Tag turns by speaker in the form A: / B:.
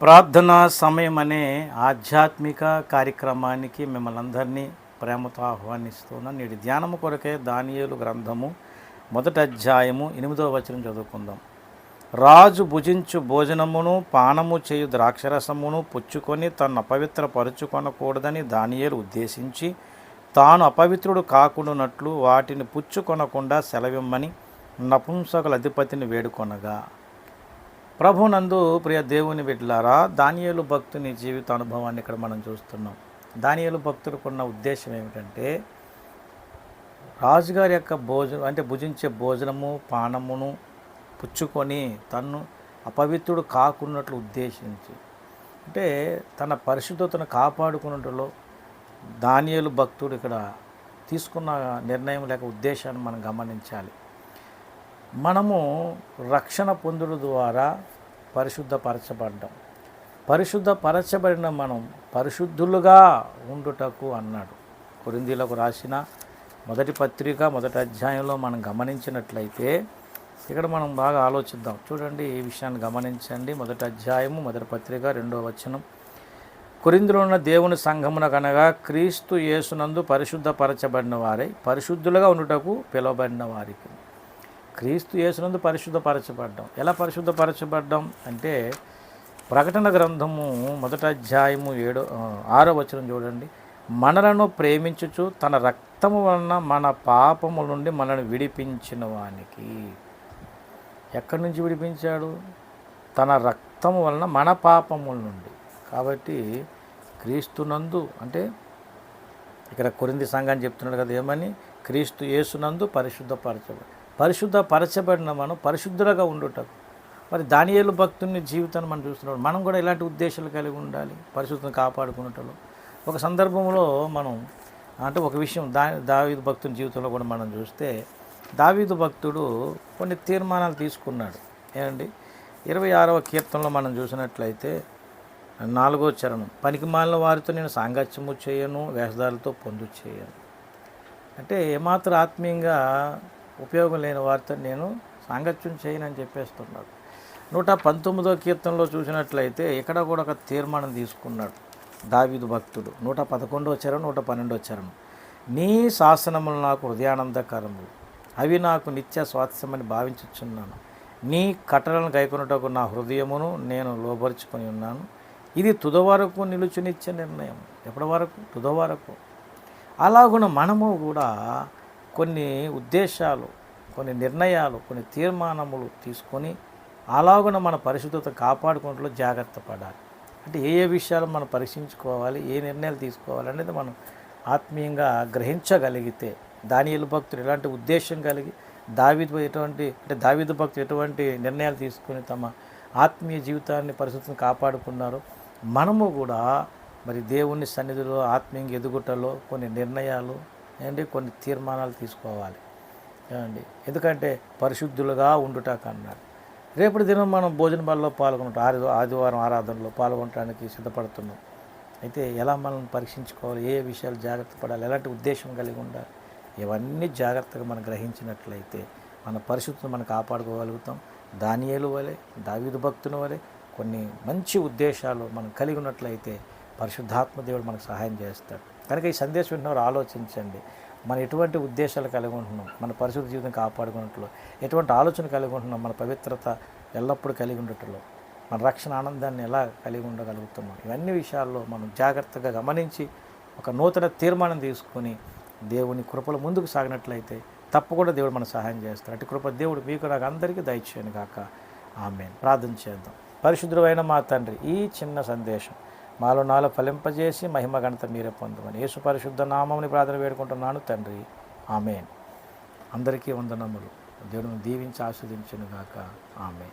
A: ప్రార్థనా సమయం అనే ఆధ్యాత్మిక కార్యక్రమానికి మిమ్మల్ని అందరినీ ప్రేమతో ఆహ్వానిస్తున్నాను నేటి ధ్యానము కొరకే దానియేలు గ్రంథము మొదటి అధ్యాయము ఎనిమిదవ వచనం చదువుకుందాం. రాజు భుజించు భోజనమును పానము చేయు ద్రాక్షరసమును పుచ్చుకొని తను అపవిత్రపరుచుకొనకూడదని దానియేలు ఉద్దేశించి తాను అపవిత్రుడు కాకుండానట్లు వాటిని పుచ్చుకొనకుండా సెలవిమ్మని నపుంసకుల అధిపతిని వేడుకొనగా. ప్రభునందు ప్రియ దేవుని బిడ్డలారా దానియలు భక్తుని జీవిత అనుభవాన్ని ఇక్కడ మనం చూస్తున్నాం. దానియలు భక్తులకున్న ఉద్దేశం ఏమిటంటే రాజుగారి యొక్క భోజనం అంటే భుజించే భోజనము పానమును పుచ్చుకొని తన్ను అపవిత్రుడు కాకున్నట్లు ఉద్దేశించి అంటే తన పరిశుద్ధతను కాపాడుకున్నట్లో దానియలు భక్తుడు ఇక్కడ తీసుకున్న నిర్ణయం లేక ఉద్దేశాన్ని మనం గమనించాలి. మనము రక్షణ పొందుడు ద్వారా పరిశుద్ధపరచబడ్డాం. పరిశుద్ధపరచబడిన మనం పరిశుద్ధులుగా ఉండుటకు అన్నాడు. కొరిందీలకు రాసిన మొదటి పత్రిక మొదటి అధ్యాయంలో మనం గమనించినట్లయితే ఇక్కడ మనం బాగా ఆలోచిద్దాం. చూడండి ఈ విషయాన్ని గమనించండి. మొదటి అధ్యాయము మొదటి పత్రిక రెండో వచనం. కొరిందులో ఉన్న దేవుని సంఘమున కనగా క్రీస్తు యేసునందు పరిశుద్ధపరచబడిన వారై పరిశుద్ధులుగా ఉండుటకు పిలువబడిన వారికి. క్రీస్తు యేసునందు పరిశుద్ధపరచబడ్డం. ఎలా పరిశుద్ధపరచబడ్డం అంటే ప్రకటన గ్రంథము మొదట అధ్యాయము ఏడో ఆరో వచనం చూడండి. మనలను ప్రేమించుచు తన రక్తము వలన మన పాపముల నుండి మనల్ని విడిపించిన వానికి. ఎక్కడి నుంచి విడిపించాడు? తన రక్తము వలన మన పాపముల నుండి. కాబట్టి క్రీస్తునందు అంటే ఇక్కడ కొరింది సంఘాన్ని చెప్తున్నాడు కదా ఏమని? క్రీస్తు యేసునందు పరిశుద్ధపరచబడి పరిశుద్ధపరచబడిన మనం పరిశుద్ధులుగా ఉండుటకు. మరి దానియేలు భక్తుని జీవితాన్ని మనం చూస్తున్నాడు మనం కూడా ఇలాంటి ఉద్దేశాలు కలిగి ఉండాలి? పరిశుద్ధం కాపాడుకున్నట్లు. ఒక సందర్భంలో మనం అంటే ఒక విషయం దా దావీదు భక్తుని జీవితంలో కూడా మనం చూస్తే దావీదు భక్తుడు కొన్ని తీర్మానాలు తీసుకున్నాడు. ఏమండి? ఇరవై ఆరవ కీర్తనలో మనం చూసినట్లయితే నాలుగో చరణం పనికి మాలిన వారితో నేను సాంగత్యము చేయను వేషధారులతో పొందు చేయను. అంటే ఏమాత్రం ఆత్మీయంగా ఉపయోగం లేని వారితో నేను సాంగత్యం చేయనని చెప్పేస్తున్నాడు నూట పంతొమ్మిదో కీర్తనలో చూసినట్లయితే ఇక్కడ కూడా ఒక తీర్మానం తీసుకున్నాడు దావిదు భక్తుడు. నూట పదకొండో చరణం నూట పన్నెండో చరణం. నీ శాసనములు నాకు హృదయానందకరములు. అవి నాకు నిత్య స్వాస్థ్యమని భావించుచున్నాను. నీ కట్టలను గైకొనుటకు నా హృదయమును నేను లోపరుచుకొని ఉన్నాను. ఇది తుద వరకు నిలుచునిచ్చే నిర్ణయం. ఎప్పటి వరకు? తుద వరకు అలాగున మనము కూడా కొన్ని ఉద్దేశాలు కొన్ని నిర్ణయాలు కొన్ని తీర్మానములు తీసుకొని అలాగున మన పరిశుద్ధత కాపాడుకుంటూ జాగ్రత్త పడాలి. అంటే ఏ ఏ విషయాలు మనం పరీక్షించుకోవాలి ఏ నిర్ణయాలు తీసుకోవాలి అనేది మనం ఆత్మీయంగా గ్రహించగలిగితే దానియలు భక్తులు ఎలాంటి ఉద్దేశం కలిగి దావీదు ఎటువంటి అంటే దావిద భక్తులు ఎటువంటి నిర్ణయాలు తీసుకొని తమ ఆత్మీయ జీవితాన్ని పరిశుద్ధం కాపాడుకున్నారు మనము కూడా మరి దేవుని సన్నిధిలో ఆత్మీయంగా ఎదుగుటలో కొన్ని నిర్ణయాలు ఏంటి? కొన్ని తీర్మానాలు తీసుకోవాలి. ఏమండి? ఎందుకంటే పరిశుద్ధులుగా ఉండుటాక అన్నాడు రేపటి దినం మనం భోజన బలలో పాల్గొంటాం ఆది ఆదివారం ఆరాధనలో పాల్గొనడానికి సిద్ధపడుతున్నాం. అయితే ఎలా మనం పరీక్షించుకోవాలి? ఏ విషయాలు జాగ్రత్త పడాలి? ఎలాంటి ఉద్దేశం కలిగి ఉండాలి? ఇవన్నీ జాగ్రత్తగా మనం గ్రహించినట్లయితే మన పరిశుద్ధిని మనం కాపాడుకోగలుగుతాం. దానియేలు వలె దావీదు భక్తుని వలె కొన్ని మంచి ఉద్దేశాలు మనం కలిగి ఉన్నట్లయితే పరిశుద్ధాత్మ దేవుడు మనకు సహాయం చేస్తాడు. కనుక ఈ సందేశం వింటున్నవారు ఆలోచించండి. మనం ఎటువంటి ఉద్దేశాలు కలిగి ఉంటున్నాం? మన పరిశుద్ధ జీవితం కాపాడుకున్నట్లు ఎటువంటి ఆలోచన కలిగి ఉంటున్నాం? మన పవిత్రత ఎల్లప్పుడూ కలిగి ఉండటంలో మన రక్షణ ఆనందాన్ని ఎలా కలిగి ఉండగలుగుతున్నాం? ఇవన్నీ విషయాల్లో మనం జాగ్రత్తగా గమనించి ఒక నూతన తీర్మానం తీసుకొని దేవుని కృపలు ముందుకు సాగినట్లయితే తప్పకుండా దేవుడు మన సహాయం చేస్తారు అటు కృప దేవుడు మీకు నాకు అందరికీ దయచేయను కాక ఆమె ప్రార్థన చేద్దాం. పరిశుద్ధమైన మా తండ్రి ఈ చిన్న సందేశం మాలో నాలో ఫలింపజేసి మహిమ గణత మీరే పొందమని యేసు పరిశుద్ధ నామముని ప్రార్థన వేడుకుంటున్నాను తండ్రి. ఆమెన్. అందరికీ వందనములు. దేవుడిని దీవించి ఆస్వాదించను గాక ఆమె